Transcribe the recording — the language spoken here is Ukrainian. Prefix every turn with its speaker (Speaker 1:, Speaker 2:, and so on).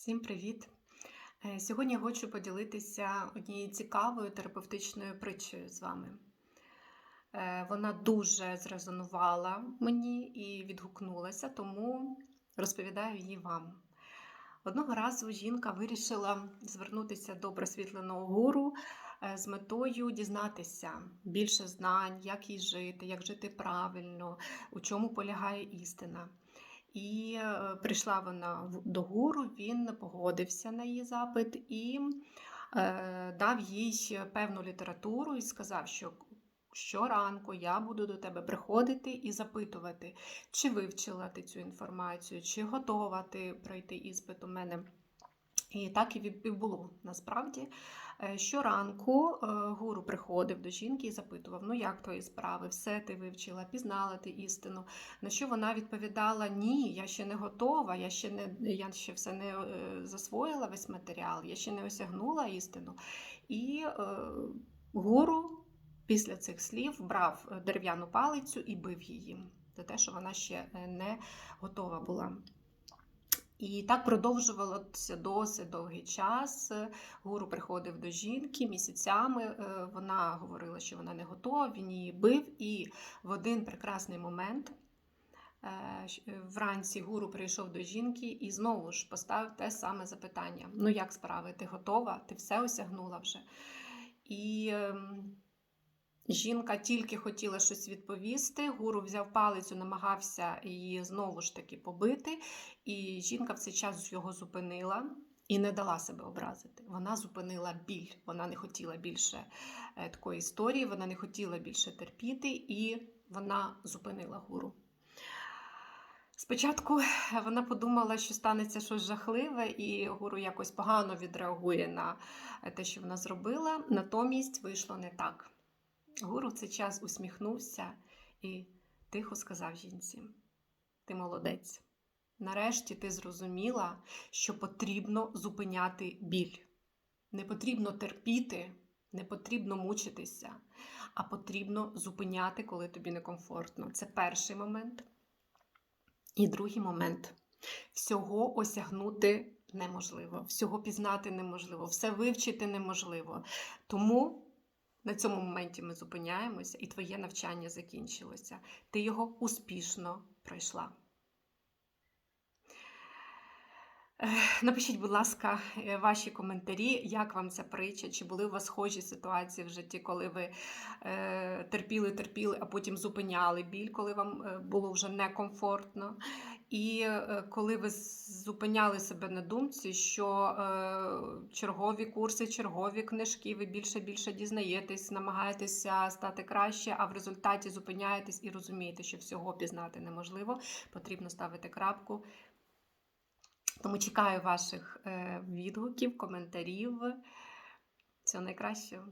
Speaker 1: Всім привіт! Е, Сьогодні я хочу поділитися однією цікавою терапевтичною притчею з вами. Е, Вона дуже зрезонувала мені і відгукнулася, тому розповідаю її вам. Одного разу жінка вирішила звернутися до просвітленого гуру е, з метою дізнатися більше знань, як їй жити, як жити правильно, у чому полягає істина. І е, прийшла вона до гуру, він погодився на її запит і е, дав їй певну літературу і сказав, що щоранку я буду до тебе приходити і запитувати, чи вивчила ти цю інформацію, чи готова ти пройти іспит у мене. І так і було насправді. Е, Щоранку е, гуру приходив до жінки і запитував: ну як твої справи, все ти вивчила, пізнала ти істину. На що вона відповідала: Ні, я ще не готова, я ще не я ще все не е, засвоїла весь матеріал, я ще не осягнула істину. І е, гуру після цих слів брав дерев'яну палицю і бив її за те, що вона ще не готова була. І так продовжувалося досить довгий час. Гуру приходив до жінки місяцями. е, Вона говорила, що вона не готова, він її бив. І в один прекрасний момент е, е, вранці гуру прийшов до жінки і знову ж поставив те саме запитання: Ну, як справи? Ти готова? Ти все осягнула вже? І ем, жінка тільки хотіла щось відповісти. Гуру взяв палицю, намагався її знову ж таки побити. І жінка в цей час його зупинила і не дала себе образити. Вона зупинила біль. Вона не хотіла більше е, такої історії, вона не хотіла більше терпіти, і вона зупинила гуру. Спочатку вона подумала, що станеться щось жахливе, і гуру якось погано відреагує на те, що вона зробила. Натомість вийшло не так. Гуру в цей час усміхнувся і тихо сказав жінці: Ти молодець. Нарешті ти зрозуміла, що потрібно зупиняти біль. Не потрібно терпіти, не потрібно мучитися, а потрібно зупиняти, коли тобі некомфортно. Це перший момент. І другий момент. Всього осягнути неможливо, всього пізнати неможливо, все вивчити неможливо. Тому на цьому моменті ми зупиняємося, і твоє навчання закінчилося. Ти його успішно пройшла. Напишіть, будь ласка, е, ваші коментарі, як вам ця притча, чи були у вас схожі ситуації в житті, коли ви е, терпіли, терпіли, а потім зупиняли біль, коли вам е, було вже некомфортно. І коли ви зупиняли себе на думці, що чергові курси, чергові книжки, ви більше більше дізнаєтесь, намагаєтеся стати краще, а в результаті зупиняєтесь і розумієте, що всього пізнати неможливо, потрібно ставити крапку. Тому чекаю ваших е, відгуків, коментарів. Всього найкращого.